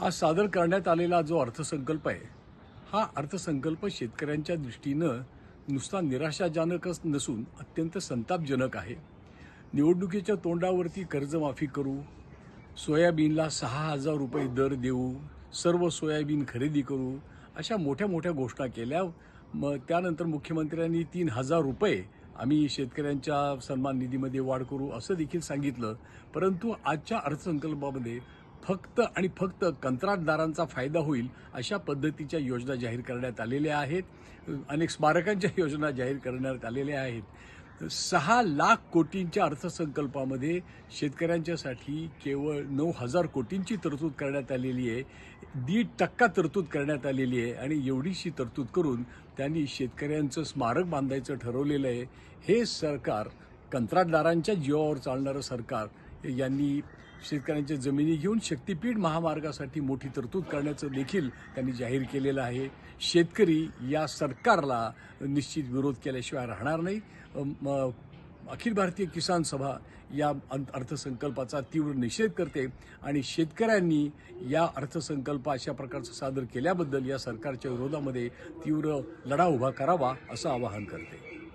आज सादर करण्यात आलेला जो अर्थसंकल्प आहे हा अर्थसंकल्प शेतकऱ्यांच्या दृष्टीनं नुसता निराशाजनकच नसून अत्यंत संतापजनक आहे. निवडणुकीच्या तोंडावरती कर्जमाफी करू सोयाबीनला सहा हजार रुपये दर देऊ सर्व सोयाबीन खरेदी करू अशा मोठ्या मोठ्या घोषणा केल्या. मग त्यानंतर मुख्यमंत्र्यांनी तीन हजार रुपये आम्ही शेतकऱ्यांच्या सन्मान निधीमध्ये वाढ करू असं देखील सांगितलं. परंतु आजच्या अर्थसंकल्पामध्ये फक्त आणि फक्त कंत्राटदारांचा फायदा होईल अशा पद्धतीच्या योजना जाहीर करण्यात आलेल्या आहेत. अनेक स्मारकांच्या योजना जाहीर करण्यात आलेल्या आहेत. सहा लाख कोटींच्या अर्थसंकल्पामध्ये शेतकऱ्यांच्यासाठी केवळ नऊ हजार कोटींची तरतूद करण्यात आलेली आहे. दीड टक्का तरतूद करण्यात आलेली आहे आणि एवढीशी तरतूद करून त्यांनी शेतकऱ्यांचं स्मारक बांधायचं ठरवलेलं आहे. हे सरकार कंत्राटदारांच्या जीवावर चालणारं सरकार यांनी शेतकऱ्यांच्या जमिनी घेऊन शक्तीपीठ महामार्गासाठी मोठी तरतूद करण्याचं देखील त्यांनी जाहीर केलेलं आहे. शेतकरी या सरकारला निश्चित विरोध केल्याशिवाय राहणार नाही. अखिल भारतीय किसान सभा या अर्थसंकल्पाचा तीव्र निषेध करते आणि शेतकऱ्यांनी या अर्थसंकल्प अशा प्रकारचं सादर केल्याबद्दल या सरकारच्या विरोधामध्ये तीव्र लढा उभा करावा असं आवाहन करते.